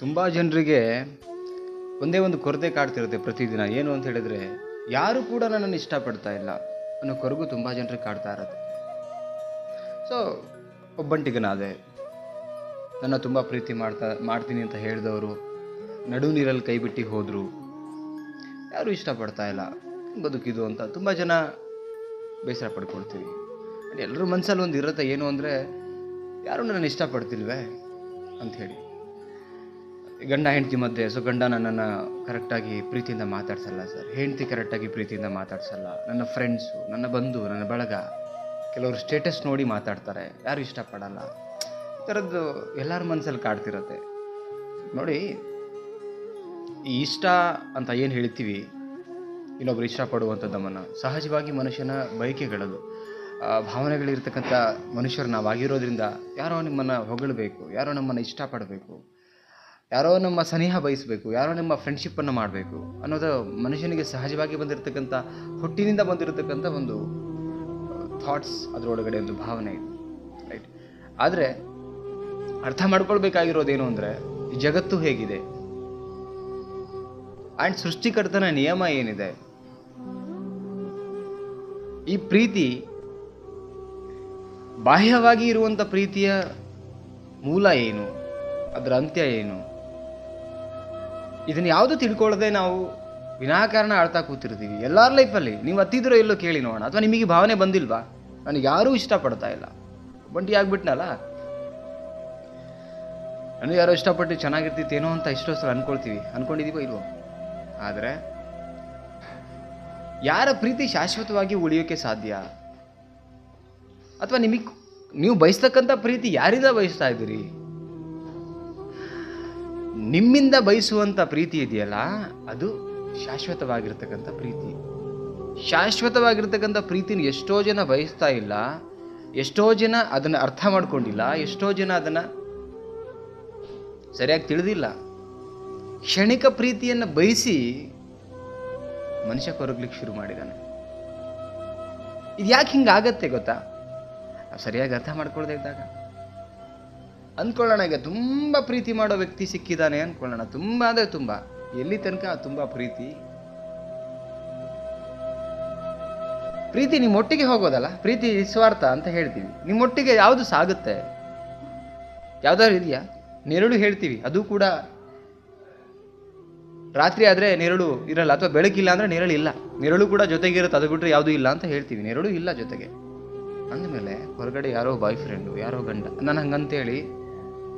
ತುಂಬ ಜನರಿಗೆ ಒಂದೇ ಒಂದು ಕೊರತೆ ಕಾಡ್ತಿರುತ್ತೆ ಪ್ರತಿದಿನ. ಏನು ಅಂತ ಹೇಳಿದರೆ, ಯಾರು ಕೂಡ ನನ್ನನ್ನು ಇಷ್ಟಪಡ್ತಾ ಇಲ್ಲ ಅನ್ನೋ ಕೊರಗು ತುಂಬ ಜನರಿಗೆ ಕಾಡ್ತಾ ಇರುತ್ತೆ. ಸೊ ಒಬ್ಬಂಟಿಗನಾದೆ, ನನ್ನ ತುಂಬ ಪ್ರೀತಿ ಮಾಡ್ತಾ, ಮಾಡ್ತೀನಿ ಅಂತ ಹೇಳಿದವರು, ನಡು ನೀರಲ್ಲಿ ಕೈ ಬಿಟ್ಟು ಹೋದರು, ಯಾರೂ ಇಷ್ಟಪಡ್ತಾ ಇಲ್ಲ ಬದುಕಿದು ಅಂತ ತುಂಬ ಜನ ಬೇಸರ ಪಡ್ಕೊಳ್ತೀವಿ. ಎಲ್ಲರೂ ಮನಸ್ಸಲ್ಲಿ ಒಂದು ಇರುತ್ತೆ, ಏನು ಅಂದರೆ, ಯಾರು ನನ್ನ ಇಷ್ಟಪಡ್ತಿಲ್ವೇ ಅಂಥೇಳಿ ಗಂಡ ಹೆಂಡತಿ ಮಧ್ಯೆ ಸೊ ಗಂಡ ನನ್ನನ್ನು ಕರೆಕ್ಟಾಗಿ ಪ್ರೀತಿಯಿಂದ ಮಾತಾಡ್ಸಲ್ಲ ಸರ್ ಹೆಂಡತಿ ಕರೆಕ್ಟಾಗಿ ಪ್ರೀತಿಯಿಂದ ಮಾತಾಡ್ಸಲ್ಲ. ನನ್ನ ಫ್ರೆಂಡ್ಸು ನನ್ನ ಬಂಧು, ನನ್ನ ಬಳಗ, ಕೆಲವರು ಸ್ಟೇಟಸ್ ನೋಡಿ ಮಾತಾಡ್ತಾರೆ. ಯಾರು ಇಷ್ಟಪಡಲ್ಲ. ಈ ಥರದ್ದು ಎಲ್ಲರ ಮನಸ್ಸಲ್ಲಿ ಕಾಡ್ತಿರತ್ತೆ. ನೋಡಿ, ಈ ಇಷ್ಟ ಅಂತ ಏನು ಹೇಳ್ತೀವಿ? ಇನ್ನೊಬ್ರು ಇಷ್ಟಪಡುವಂಥದ್ದಮ್ಮನ್ನು. ಸಹಜವಾಗಿ ಮನುಷ್ಯನ ಬಯಕೆಗಳದು. ಭಾವನೆಗಳಿರ್ತಕ್ಕಂಥ ಮನುಷ್ಯರು ನಾವಾಗಿರೋದ್ರಿಂದ ಯಾರೋ ನಿಮ್ಮನ್ನು ಹೊಗಳಬೇಕು, ಯಾರೋ ನಮ್ಮನ್ನು ಇಷ್ಟಪಡಬೇಕು. ಯಾರೋ ನಮ್ಮ ಸನಿಹ ಬಯಸಬೇಕು, ಯಾರೋ ನಮ್ಮ ಫ್ರೆಂಡ್ಶಿಪ್ಪನ್ನು ಮಾಡಬೇಕು ಅನ್ನೋದು ಮನುಷ್ಯನಿಗೆ ಸಹಜವಾಗಿ ಬಂದಿರತಕ್ಕಂಥ, ಹುಟ್ಟಿನಿಂದ ಬಂದಿರತಕ್ಕಂಥ ಒಂದು ಥಾಟ್ಸ್ ಅದರೊಳಗಡೆ ಒಂದು ಭಾವನೆ ಇದೆ ರೈಟ್ ಆದರೆ ಅರ್ಥ ಮಾಡ್ಕೊಳ್ಬೇಕಾಗಿರೋದೇನು ಅಂದರೆ ಜಗತ್ತು ಹೇಗಿದೆ? ಆ್ಯಂಡ್ ಸೃಷ್ಟಿಕರ್ತನ ನಿಯಮ ಏನಿದೆ? ಈ ಪ್ರೀತಿ ಬಾಹ್ಯವಾಗಿ ಇರುವಂಥ ಪ್ರೀತಿಯ ಮೂಲ ಏನು? ಅದರ ಅಂತ್ಯ ಏನು? ಇದನ್ನು ಯಾವುದು ತಿಳ್ಕೊಳ್ಳದೆ ನಾವು ವಿನಾಕಾರಣ ಆಳ್ತಾ ಕೂತಿರ್ತೀವಿ. ಎಲ್ಲರ ಲೈಫಲ್ಲಿ ನೀವು ಹತ್ತಿದ್ರೋ ಎಲ್ಲೋ ಕೇಳಿ ನೋಡೋಣ. ಅಥವಾ ನಿಮಗೆ ಭಾವನೆ ಬಂದಿಲ್ವಾ? ನನಗೆ ಯಾರೂ ಇಷ್ಟಪಡ್ತಾ ಇಲ್ಲ. ಬಂಟಿ ಆಗ್ಬಿಟ್ನಲ್ಲ? ನನಗೆ ಯಾರೋ ಇಷ್ಟಪಟ್ಟು ಚೆನ್ನಾಗಿರ್ತಿತ್ತೇನೋ ಅಂತ ಇಷ್ಟೋ ಸಲ ಅನ್ಕೊಳ್ತೀವಿ. ಅನ್ಕೊಂಡಿದೀವೋ ಇಲ್ವೋ? ಆದರೆ, ಯಾರ ಪ್ರೀತಿ ಶಾಶ್ವತವಾಗಿ ಉಳಿಯೋಕ್ಕೆ ಸಾಧ್ಯ? ಅಥವಾ ನಿಮಗೆ, ನೀವು ಬಯಸ್ತಕ್ಕಂಥ ಪ್ರೀತಿ ಯಾರಿಂದ ಬಯಸ್ತಾ ಇದ್ದೀರಿ? ನಿಮ್ಮಿಂದ ಬಯಸುವಂಥ ಪ್ರೀತಿ ಇದೆಯಲ್ಲ, ಅದು ಶಾಶ್ವತವಾಗಿರ್ತಕ್ಕಂಥ ಪ್ರೀತಿ. ಶಾಶ್ವತವಾಗಿರ್ತಕ್ಕಂಥ ಪ್ರೀತಿನ ಎಷ್ಟೋ ಜನ ಬಯಸ್ತಾ ಇಲ್ಲ, ಎಷ್ಟೋ ಜನ ಅದನ್ನು ಅರ್ಥ ಮಾಡ್ಕೊಂಡಿಲ್ಲ, ಎಷ್ಟೋ ಜನ ಅದನ್ನು ಸರಿಯಾಗಿ ತಿಳಿದಿಲ್ಲ. ಕ್ಷಣಿಕ ಪ್ರೀತಿಯನ್ನು ಬಯಸಿ ಮನುಷ್ಯ ಕೊರಗ್ಲಿಕ್ಕೆ ಶುರು ಮಾಡಿದ್ದಾನೆ ಇದು ಯಾಕೆ ಹಿಂಗಾಗತ್ತೆ ಗೊತ್ತಾ? ಸರಿಯಾಗಿ ಅರ್ಥ ಮಾಡ್ಕೊಳ್ದೇ ಇದ್ದಾಗ. ಅಂದ್ಕೊಳ್ಳೋಣ ಈಗ ತುಂಬ ಪ್ರೀತಿ ಮಾಡೋ ವ್ಯಕ್ತಿ ಸಿಕ್ಕಿದ್ದಾನೆ ಅಂದ್ಕೊಳ್ಳೋಣ ತುಂಬ ಅಂದರೆ ತುಂಬ. ಎಲ್ಲಿ ತನಕ ತುಂಬ ಪ್ರೀತಿ? ಪ್ರೀತಿ ನಿಮ್ಮೊಟ್ಟಿಗೆ ಹೋಗೋದಲ್ಲ? ಪ್ರೀತಿ ನಿಸ್ವಾರ್ಥ ಅಂತ ಹೇಳ್ತೀವಿ. ನಿಮ್ಮೊಟ್ಟಿಗೆ ಯಾವುದು ಸಾಗುತ್ತೆ? ಯಾವುದಾದ್ರು ಇದೆಯಾ? ನೆರಳು ಹೇಳ್ತೀವಿ. ಅದು ಕೂಡ ರಾತ್ರಿ ಆದರೆ ನೆರಳು ಇರಲ್ಲ, ಅಥವಾ ಬೆಳಕಿಲ್ಲ ಅಂದರೆ ನೆರಳು ಇಲ್ಲ. ನೆರಳು ಕೂಡ ಜೊತೆಗಿರುತ್ತೆ ಅದು ಬಿಟ್ಟರೆ ಯಾವುದೂ ಇಲ್ಲ ಅಂತ ಹೇಳ್ತೀವಿ. ನೆರಳು ಇಲ್ಲ ಜೊತೆಗೆ. ಅಂದಮೇಲೆ ಹೊರಗಡೆ ಯಾರೋ ಬಾಯ್ ಫ್ರೆಂಡು ಯಾರೋ ಗಂಡ ನಾನು ಹಂಗಂತೇಳಿ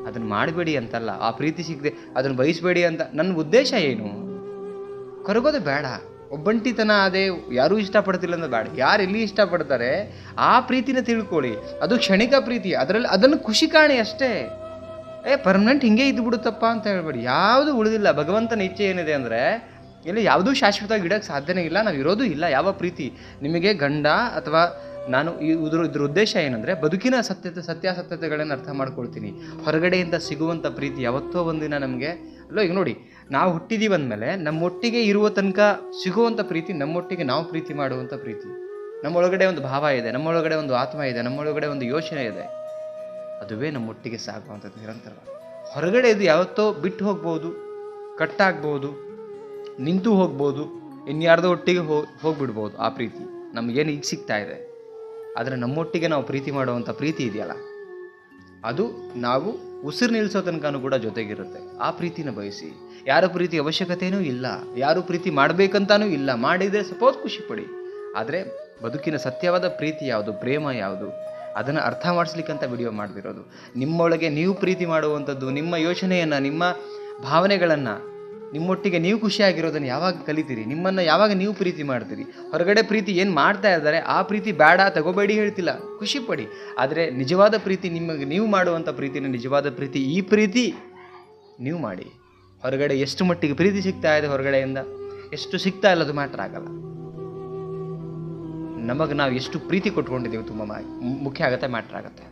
ಅದನ್ನು ಮಾಡಬೇಡಿ ಅಂತಲ್ಲ. ಆ ಪ್ರೀತಿ ಸಿಗದೆ ಅದನ್ನು ಬಯಸಬೇಡಿ ಅಂತ ನನ್ನ ಉದ್ದೇಶ ಏನು? ಕರಗೋದು ಬೇಡ. ಒಬ್ಬಂಟಿತನ ಅದೇ ಯಾರೂ ಇಷ್ಟಪಡ್ತಿಲ್ಲ ಅಂದ್ರೆ ಬೇಡ. ಯಾರು ಎಲ್ಲಿ ಇಷ್ಟಪಡ್ತಾರೆ ಆ ಪ್ರೀತಿನ ತಿಳ್ಕೊಳ್ಳಿ. ಅದು ಕ್ಷಣಿಕ ಪ್ರೀತಿ. ಅದರಲ್ಲಿ ಅದನ್ನು ಖುಷಿ ಕಾಣಿ ಅಷ್ಟೇ. ಏ ಪರ್ಮನೆಂಟ್ ಹಿಂಗೆ ಇದ್ದು ಬಿಡುತ್ತಪ್ಪ ಅಂತ ಹೇಳ್ಬೇಡಿ. ಯಾವುದು ಉಳಿದಿಲ್ಲ. ಭಗವಂತನ ಇಚ್ಛೆ ಏನಿದೆ ಅಂದರೆ ಇಲ್ಲಿ ಯಾವುದೂ ಶಾಶ್ವತವಾಗಿ ಇಡೋಕ್ಕೆ ಸಾಧ್ಯನೇ ಇಲ್ಲ, ನಾವು ಇರೋದು ಇಲ್ಲ, ಯಾವ ಪ್ರೀತಿ? ನಿಮಗೆ ಗಂಡ ಅಥವಾ ನಾನು ಇದ್ರ ಇದ್ರ ಉದ್ದೇಶ ಏನಂದರೆ ಬದುಕಿನ ಸತ್ಯತೆ, ಸತ್ಯಾಸತ್ಯತೆಗಳನ್ನು ಅರ್ಥ ಮಾಡ್ಕೊಳ್ತೀನಿ. ಹೊರಗಡೆಯಿಂದ ಸಿಗುವಂಥ ಪ್ರೀತಿ ಯಾವತ್ತೋ ಒಂದಿನ ನಮಗೆ, ಅಲ್ಲೋ ಈಗ ನೋಡಿ, ನಾವು ಹುಟ್ಟಿದೀವಿ ಅಂದಮೇಲೆ ನಮ್ಮೊಟ್ಟಿಗೆ ಇರುವ ತನಕ ಸಿಗುವಂಥ ಪ್ರೀತಿ, ನಮ್ಮೊಟ್ಟಿಗೆ ನಾವು ಪ್ರೀತಿ ಮಾಡುವಂಥ ಪ್ರೀತಿ. ನಮ್ಮೊಳಗಡೆ ಒಂದು ಭಾವ ಇದೆ, ನಮ್ಮೊಳಗಡೆ ಒಂದು ಆತ್ಮ ಇದೆ, ನಮ್ಮೊಳಗಡೆ ಒಂದು ಯೋಚನೆ ಇದೆ. ಅದುವೇ ನಮ್ಮೊಟ್ಟಿಗೆ ಸಾಕುವಂಥದ್ದು ನಿರಂತರ ಹೊರಗಡೆ ಇದು ಯಾವತ್ತೋ ಬಿಟ್ಟು ಹೋಗ್ಬೋದು ಕಟ್ಟಾಗ್ಬೋದು ನಿಂತು ಹೋಗ್ಬೋದು, ಇನ್ಯಾರ್ದೋ ಒಟ್ಟಿಗೆ ಹೋ, ಹೋಗ್ಬಿಡ್ಬೋದು ಆ ಪ್ರೀತಿ. ನಮಗೇನು ಈಗ ಸಿಗ್ತಾ ಇದೆ. ಆದರೆ ನಮ್ಮೊಟ್ಟಿಗೆ ನಾವು ಪ್ರೀತಿ ಮಾಡುವಂಥ ಪ್ರೀತಿ ಇದೆಯಲ್ಲ, ಅದು ನಾವು ಉಸಿರು ನಿಲ್ಲಿಸೋ ತನಕನೂ ಕೂಡ ಜೊತೆಗಿರುತ್ತೆ. ಆ ಪ್ರೀತಿನ ಬಯಸಿ. ಯಾರ ಪ್ರೀತಿ ಅವಶ್ಯಕತೆಯೂ ಇಲ್ಲ, ಯಾರು ಪ್ರೀತಿ ಮಾಡಬೇಕಂತಾನೂ ಇಲ್ಲ, ಮಾಡಿದರೆ ಸಪೋಸ್ ಖುಷಿ ಪಡಿ. ಆದರೆ ಬದುಕಿನ ಸತ್ಯವಾದ ಪ್ರೀತಿ ಯಾವುದು, ಪ್ರೇಮ ಯಾವುದು, ಅದನ್ನು ಅರ್ಥ ಮಾಡಿಸ್ಲಿಕ್ಕಂತ ವಿಡಿಯೋ ಮಾಡ್ತಿರೋದು. ನಿಮ್ಮೊಳಗೆ ನೀವು ಪ್ರೀತಿ ಮಾಡುವಂಥದ್ದು, ನಿಮ್ಮ ಯೋಚನೆಯನ್ನು, ನಿಮ್ಮ ಭಾವನೆಗಳನ್ನು ನಿಮ್ಮೊಟ್ಟಿಗೆ ನೀವು ಖುಷಿಯಾಗಿರೋದನ್ನು ಯಾವಾಗ ಕಲಿತೀರಿ? ನಿಮ್ಮನ್ನು ಯಾವಾಗ ನೀವು ಪ್ರೀತಿ ಮಾಡ್ತೀರಿ? ಹೊರಗಡೆ ಪ್ರೀತಿ ಏನು ಮಾಡ್ತಾ ಇದ್ದಾರೆ, ಆ ಪ್ರೀತಿ ಬೇಡ, ತಗೋಬೇಡಿ ಹೇಳ್ತಿಲ್ಲ. ಖುಷಿ ಪಡಿ ಆದರೆ ನಿಜವಾದ ಪ್ರೀತಿ ನಿಮಗೆ, ನೀವು ಮಾಡುವಂಥ ಪ್ರೀತಿನ ನಿಜವಾದ ಪ್ರೀತಿ ಈ ಪ್ರೀತಿ ನೀವು ಮಾಡಿ. ಹೊರಗಡೆ ಎಷ್ಟು ಮಟ್ಟಿಗೆ ಪ್ರೀತಿ ಸಿಗ್ತಾ ಇದೆ ಹೊರಗಡೆಯಿಂದ, ಎಷ್ಟು ಸಿಗ್ತಾ ಇಲ್ಲ ಅದು ಮ್ಯಾಟ್ರ್ ಆಗಲ್ಲ. ನಮಗೆ ನಾವು ಎಷ್ಟು ಪ್ರೀತಿ ಕೊಟ್ಕೊಂಡಿದ್ದೀವಿ ತುಂಬ ಮುಖ್ಯ ಆಗುತ್ತೆ, ಮ್ಯಾಟ್ರ್ ಆಗುತ್ತೆ.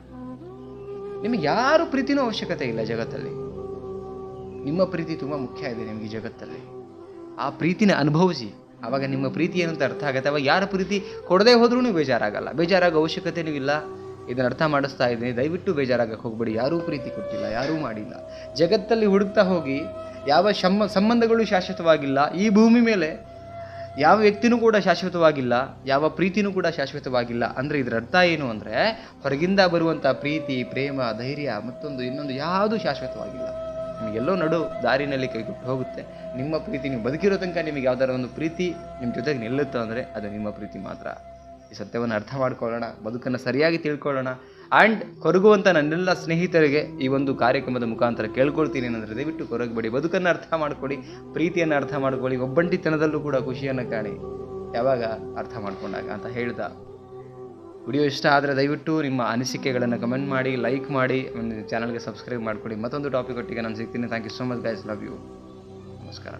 ನಿಮಗೆ ಯಾರು ಪ್ರೀತಿನೂ ಅವಶ್ಯಕತೆ ಇಲ್ಲ ಜಗತ್ತಲ್ಲಿ. ನಿಮ್ಮ ಪ್ರೀತಿ ತುಂಬ ಮುಖ್ಯ ಇದೆ ನಿಮಗೆ ಜಗತ್ತಲ್ಲಿ. ಆ ಪ್ರೀತಿನ ಅನುಭವಿಸಿ ಆವಾಗ ನಿಮ್ಮ ಪ್ರೀತಿ ಏನಂತ ಅರ್ಥ ಆಗುತ್ತೆ? ಅವಾಗ ಯಾರ ಪ್ರೀತಿ ಕೊಡದೇ ಹೋದ್ರೂ ಬೇಜಾರಾಗಲ್ಲ. ಬೇಜಾರಾಗೋ ಅವಶ್ಯಕತೆನೂ ಇಲ್ಲ. ಇದನ್ನು ಅರ್ಥ ಮಾಡಿಸ್ತಾ ಇದ್ದೀನಿ. ದಯವಿಟ್ಟು ಬೇಜಾರಾಗಕ್ಕೆ ಹೋಗ್ಬೇಡಿ. ಯಾರೂ ಪ್ರೀತಿ ಕೊಟ್ಟಿಲ್ಲ, ಯಾರೂ ಮಾಡಿಲ್ಲ. ಜಗತ್ತಲ್ಲಿ ಹುಡುಕ್ತಾ ಹೋಗಿ ಯಾವ ಶಮ್ಮ, ಸಂಬಂಧಗಳು ಶಾಶ್ವತವಾಗಿಲ್ಲ. ಈ ಭೂಮಿ ಮೇಲೆ ಯಾವ ವ್ಯಕ್ತಿನೂ ಕೂಡ ಶಾಶ್ವತವಾಗಿಲ್ಲ, ಯಾವ ಪ್ರೀತಿನೂ ಕೂಡ ಶಾಶ್ವತವಾಗಿಲ್ಲ. ಅಂದರೆ ಇದರ ಅರ್ಥ ಏನು ಅಂದರೆ, ಹೊರಗಿಂದ ಬರುವಂಥ ಪ್ರೀತಿ, ಪ್ರೇಮ, ಧೈರ್ಯ ಮತ್ತೊಂದು ಇನ್ನೊಂದು ಯಾವುದೂ ಶಾಶ್ವತವಾಗಿಲ್ಲ. ನಿಮಗೆಲ್ಲೋ ನಡು ದಾರಿನಲ್ಲಿ ಕೈಗೊಟ್ಟು ಹೋಗುತ್ತೆ. ನಿಮ್ಮ ಪ್ರೀತಿ ನೀವು ಬದುಕಿರೋ ತನಕ ನಿಮಗೆ ಯಾವ್ದಾರ ಒಂದು ಪ್ರೀತಿ ನಿಮ್ಮ ಜೊತೆಗೆ ನಿಲ್ಲುತ್ತೆ ಅಂದರೆ ಅದು ನಿಮ್ಮ ಪ್ರೀತಿ ಮಾತ್ರ. ಈ ಸತ್ಯವನ್ನು ಅರ್ಥ ಮಾಡ್ಕೊಳ್ಳೋಣ, ಬದುಕನ್ನು ಸರಿಯಾಗಿ ತಿಳ್ಕೊಳ್ಳೋಣ. ಆ್ಯಂಡ್ ಕೊರಗುವಂಥ ನನ್ನೆಲ್ಲ ಸ್ನೇಹಿತರಿಗೆ ಈ ಒಂದು ಕಾರ್ಯಕ್ರಮದ ಮುಖಾಂತರ ಕೇಳ್ಕೊಳ್ತೀನಿ ಏನಂದರೆ ದಯವಿಟ್ಟು ಕೊರಗಬೇಡಿ. ಬದುಕನ್ನು ಅರ್ಥ ಮಾಡ್ಕೊಳ್ಳಿ, ಪ್ರೀತಿಯನ್ನು ಅರ್ಥ ಮಾಡ್ಕೊಳ್ಳಿ. ಒಬ್ಬಂಟಿತನದಲ್ಲೂ ಕೂಡ ಖುಷಿಯನ್ನು ಕಾಣಿ. ಯಾವಾಗ ಅರ್ಥ ಮಾಡ್ಕೊಂಡಾಗ ಅಂತ ಹೇಳ್ದ. ವಿಡಿಯೋ ಇಷ್ಟ ಆದರೆ ದಯವಿಟ್ಟು ನಿಮ್ಮ ಅನಿಸಿಕೆಗಳನ್ನು ಕಮೆಂಟ್ ಮಾಡಿ ಲೈಕ್ ಮಾಡಿ ಚಾನಲ್ಗೆ ಸಬ್ಸ್ಕ್ರೈಬ್ ಮಾಡಿಕೊಡಿ. ಮತ್ತೊಂದು ಟಾಪಿಕ್ ಒಟ್ಟಿಗೆ ನಾನು ಸಿಗ್ತೀನಿ. Thank you so much guys love you ನಮಸ್ಕಾರ.